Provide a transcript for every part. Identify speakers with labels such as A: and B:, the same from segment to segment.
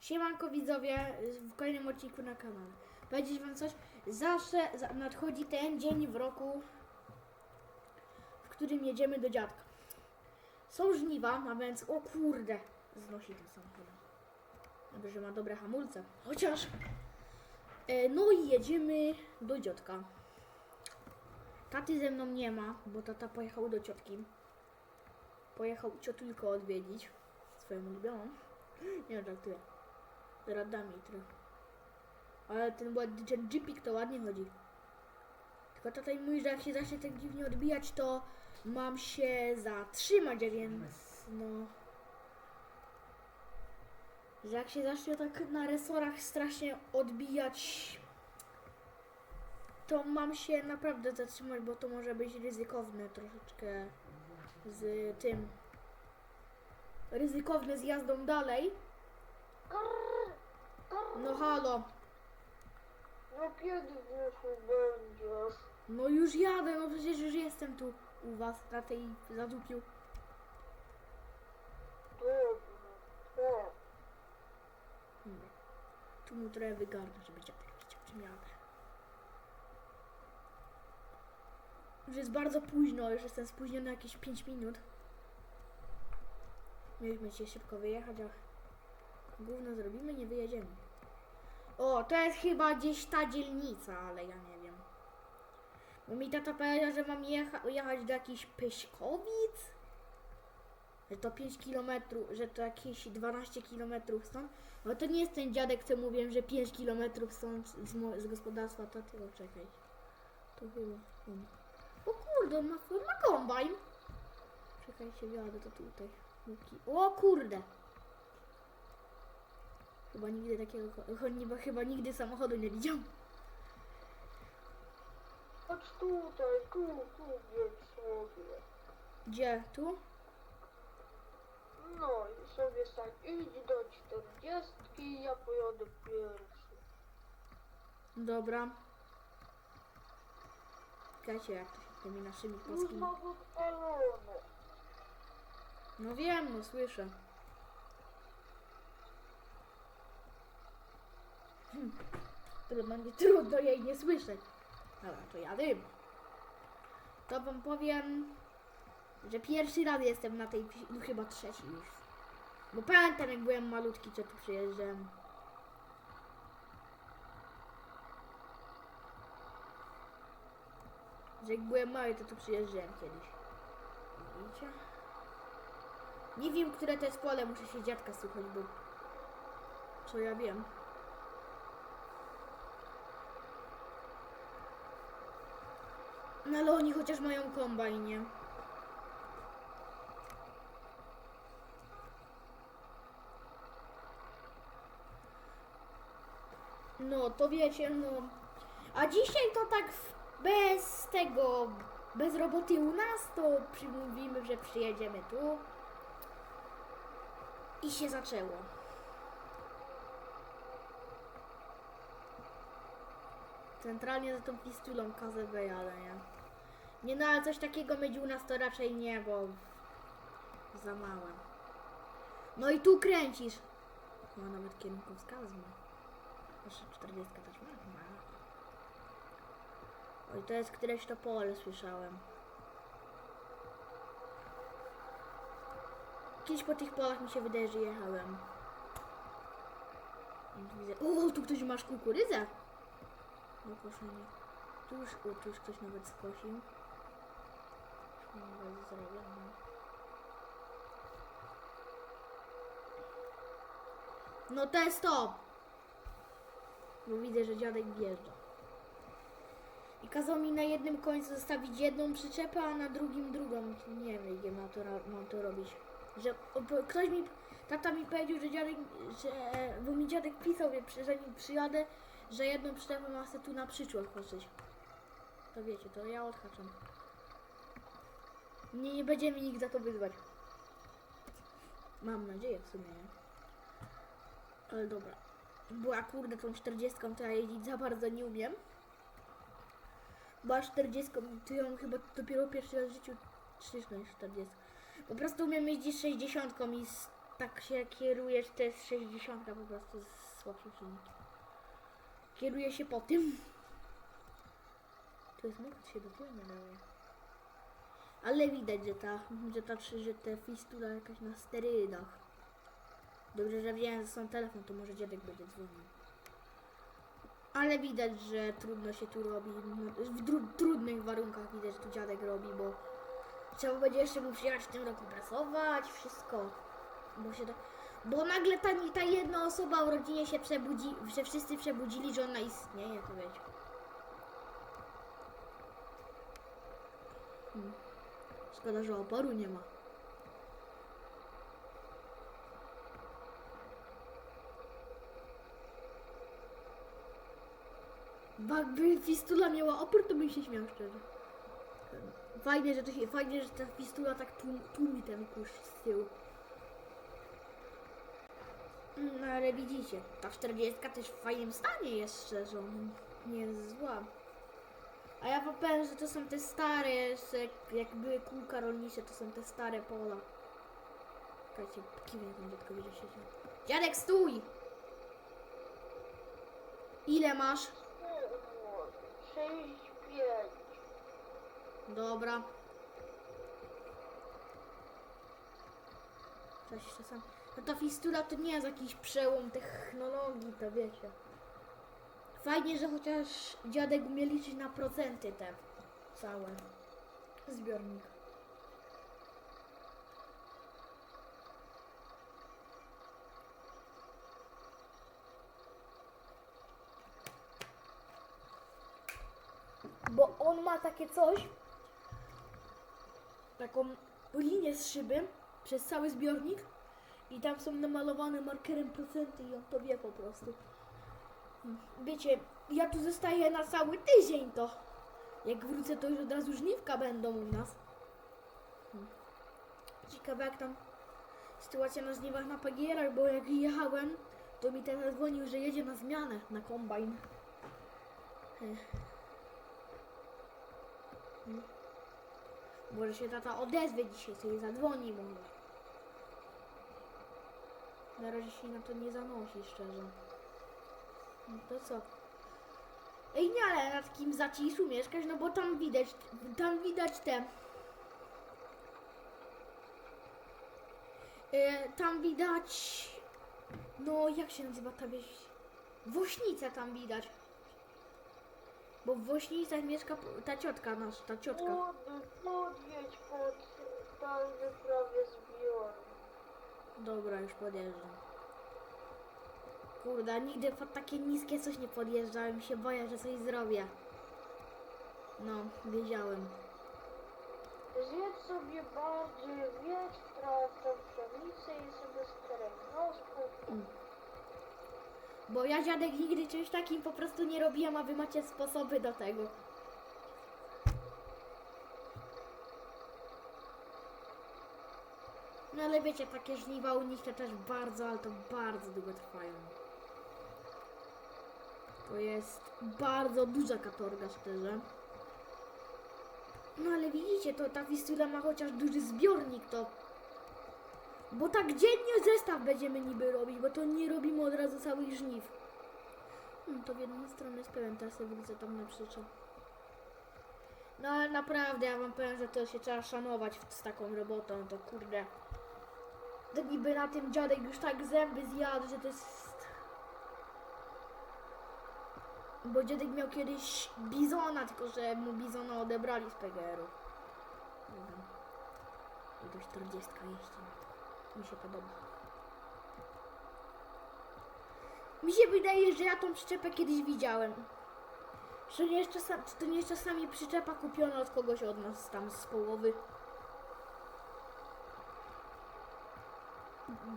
A: Siemanko widzowie, w kolejnym odcinku na kanale. Powiedzieć wam coś? Zawsze za- nadchodzi ten dzień w roku, w którym jedziemy do dziadka. Są żniwa, a więc o kurde, znosi ten samochód. Dobrze, że ma dobre hamulce. Chociaż. E, no i jedziemy do dziadka. Taty ze mną nie ma, bo tata pojechał do ciotki. Pojechał ciotulkę odwiedzić, swoją ulubioną. Nie. Radami trochę. Ale ten, ten jeepik to ładnie chodzi. Tylko tutaj mówi, że jak się zacznie tak dziwnie odbijać, to mam się zatrzymać, a więc no... Że jak się zacznie tak na resorach strasznie odbijać, to mam się naprawdę zatrzymać, bo to może być ryzykowne troszeczkę z tym. Ryzykowne z jazdą dalej. No halo,
B: No kiedy wieku będziesz?
A: no już jadę, no przecież już jestem tu u was na tej zadupiu.
B: Dobrze.
A: Hmm. Tu mu trochę wygarnę, żeby dziadek widział, czym jadę. Już jest bardzo późno, już jestem spóźniony jakieś 5 minut. Mieliśmy się szybko wyjechać, a gówno zrobimy, nie wyjedziemy. O, to jest chyba gdzieś ta dzielnica, ale ja nie wiem. Bo mi tata powiedział, że mam jecha- jechać do jakichś Pyśkowic. Że to 5 km, że to jakieś 12 km stąd. No to nie jest ten dziadek, co mówiłem, że 5 km stąd z, z gospodarstwa taty. O, czekaj. To chyba on. O kurde, on ma, on ma kombajn. Czekajcie, jadę to tutaj. O kurde. Chyba nigdy takiego, chyba, chyba nigdy samochodu nie widział.
B: Chodź tutaj, tu, tu jedź sobie.
A: Gdzie? Tu?
B: No i sobie tak idź do czterdziestki, ja pojadę pierwszy.
A: Dobra. Czekajcie, jak to się tymi naszymi
B: Już
A: polskimi...
B: mam.
A: No wiem, no słyszę. Trudno, nie, trudno jej nie słyszeć. Dobra, to ja wiem. To wam powiem, że pierwszy raz jestem na tej, no chyba trzeci już. Bo pamiętam jak byłem malutki, co tu przyjeżdżałem. Że jak byłem mały, to tu przyjeżdżałem kiedyś. Widzicie? Nie wiem, które to jest pole, muszę się dziadka słuchać, bo... Co ja wiem. No ale oni chociaż mają kombajn, nie? No, to wiecie, no... A dzisiaj to tak bez tego, bez roboty u nas, to przymówimy, że przyjedziemy tu. I się zaczęło. Centralnie za tą fistulą KZB, ale nie. Nie no, ale coś takiego u nas to raczej nie, bo za małe. No i tu kręcisz. Ma nawet kierunkowskaz ma. Proszę, 40 też ma. ma. Oj, to jest któreś to pole, słyszałem. Kiedyś po tych polach mi się wydaje, że jechałem. Widzę. O, tu ktoś masz kukurydzę. No proszę nie. Tu już, o, tu już ktoś nawet skosił. Nawet zrobione. No to jest to. Bo widzę, że dziadek wjeżdża. I kazał mi na jednym końcu zostawić jedną przyczepę, a na drugim drugą. Nie wiem, jak mam to, mam to robić. Że ktoś mi, tata mi powiedział, że dziadek, że, bo mi dziadek pisał, przy- zanim przyjadę, że jedną przyczepę ma tu na przyczół odhaczyć. To wiecie, to ja odhaczam. Nie, nie będzie mi nikt za to wyzwać. Mam nadzieję w sumie, nie? Ale dobra. Bo ja kurde tą 40 to ja jeździć za bardzo nie umiem. Bo a 40 to ją chyba dopiero pierwszy raz w życiu 30 40. Po prostu umiem jeździć 60 i tak się kierujesz, to jest 60 po prostu z słabszym silnikiem. Kieruje się po tym. To jest mógł się do tyłu nie daje. Ale widać, że ta, że ta, że ta fistula jakaś na sterydach. Dobrze, że wziąłem ze sobą telefon, to może dziadek będzie dzwonił. Ale widać, że trudno się tu robi. W tru, trudnych warunkach widać, że tu dziadek robi, bo trzeba będzie jeszcze mu przyjechać w tym roku pracować, wszystko. Bo się tak, bo nagle ta, ta jedna osoba w rodzinie się przebudzi, że wszyscy przebudzili, że ona istnieje, to wiecie. Hmm. Szkoda, że oporu nie ma. Jakby fistula miała opór, to bym się śmiał szczerze. Fajnie, że to się, fajnie, że ta fistula tak tłum, tłumi ten kurz z tyłu. No ale widzicie, ta 40 też w fajnym stanie jest szczerze, nie jest zła. A ja powiem, że to są te stare, jeszcze jak, były kółka rolnicze, to są te stare pola. Czekajcie, kiwaj tam dziadko będzie się Dziadek, stój! Ile masz?
B: 65.
A: Dobra. Coś czasem. No ta fistula to nie jest jakiś przełom technologii, to wiecie. Fajnie, że chociaż dziadek umie liczyć na procenty te całe. Zbiornik. Bo on ma takie coś, taką linię z szyby przez cały zbiornik i tam są namalowane markerem procenty i on to wie po prostu. Wiecie, ja tu zostaję na cały tydzień to. Jak wrócę to już od razu żniwka będą u nas. Ciekawe jak tam sytuacja na żniwach na pagierach, bo jak jechałem, to mi ten dzwonił, że jedzie na zmianę na kombajn. Może się tata odezwie dzisiaj, sobie zadzwoni może. Na razie się na to nie zanosi, szczerze. No to co? Ej, nie, ale na takim zaciszu mieszkasz, no bo tam widać, tam widać te... E, tam widać... No, jak się nazywa ta wieś? Wośnica tam widać. Bo w Wośnicach mieszka ta ciotka nasza, ta ciotka.
B: Młody, pod tam.
A: Dobra, już podjeżdżam. Kurde, nigdy pod takie niskie coś nie podjeżdżałem. się boję, że coś zrobię. No, wiedziałem.
B: Zjedz sobie bardziej wieć, tracę pszenicę i sobie z terengosku.
A: Bo ja dziadek nigdy czymś takim po prostu nie robiłem, a wy macie sposoby do tego. No ale wiecie, takie żniwa u nich to też bardzo, ale to bardzo długo trwają. To jest bardzo duża katorga, szczerze. No ale widzicie, to ta Wistula ma chociaż duży zbiornik, to... Bo tak dziennie zestaw będziemy niby robić, bo to nie robimy od razu całych żniw. Hmm, to w jedną stronę jest pełen, teraz sobie widzę tam na przyczep. No ale naprawdę, ja wam powiem, że to się trzeba szanować z taką robotą, to kurde. To niby na tym dziadek już tak zęby zjadł, że to jest... Bo dziadek miał kiedyś bizona, tylko że mu bizona odebrali z PGR-u. I do 40 jeździ. Mi się podoba. Mi się wydaje, że ja tą przyczepę kiedyś widziałem. Czy to nie jest czasami przyczepa kupiona od kogoś od nas tam z połowy.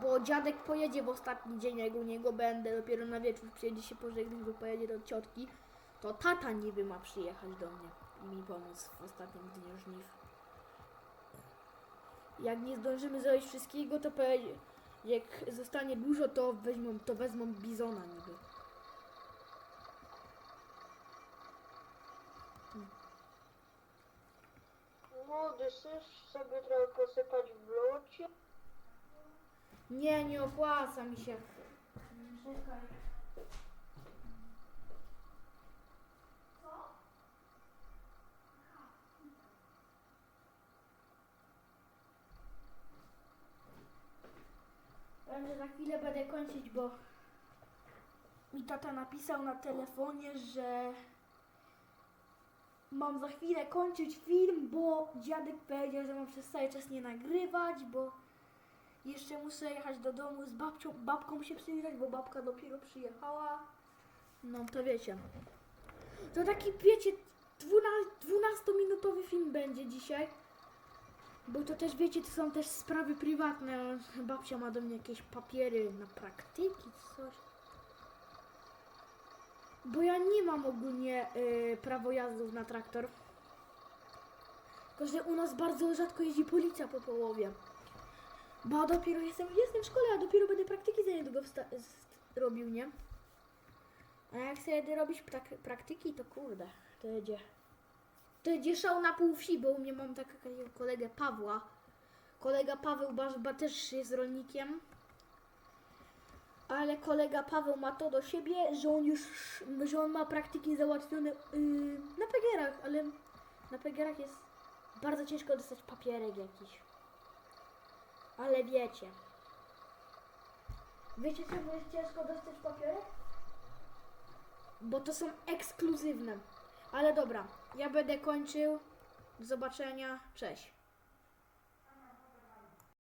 A: Bo dziadek pojedzie w ostatni dzień, jak u niego będę, dopiero na wieczór przyjedzie się pożegnać, bo pojedzie do ciotki, to tata niby ma przyjechać do mnie i mi pomóc w ostatnim dniu żniw. Jak nie zdążymy zrobić wszystkiego, to pojedzie, jak zostanie dużo, to weźmą, to wezmą bizona niby.
B: Młody, chcesz sobie trochę posypać w locie?
A: Nie, nie opłaca mi się. Czekaj. Że za chwilę będę kończyć, bo mi tata napisał na telefonie, że mam za chwilę kończyć film, bo dziadek powiedział, że mam przez cały czas nie nagrywać, bo jeszcze muszę jechać do domu z babcią, babką się przywitać, bo babka dopiero przyjechała. No to wiecie. To taki, wiecie, 12-minutowy film będzie dzisiaj. Bo to też, wiecie, to są też sprawy prywatne. Babcia ma do mnie jakieś papiery na praktyki, coś. Bo ja nie mam ogólnie y, prawo jazdów na traktor. Tylko, że u nas bardzo rzadko jeździ policja po połowie. Bo dopiero jestem, jestem w szkole, a dopiero będę praktyki za niedługo robił, nie? A jak sobie robić prak- praktyki, to kurde, to jedzie. To jedzie szał na pół wsi, bo u mnie mam takiego kolegę Pawła. Kolega Paweł Bażba też jest rolnikiem. Ale kolega Paweł ma to do siebie, że on już, że on ma praktyki załatwione yy, na pegierach, ale na pegierach jest bardzo ciężko dostać papierek jakiś. Ale wiecie. Wiecie czemu jest ciężko dostać papierek? Bo to są ekskluzywne. Ale dobra, ja będę kończył. Do zobaczenia. Cześć.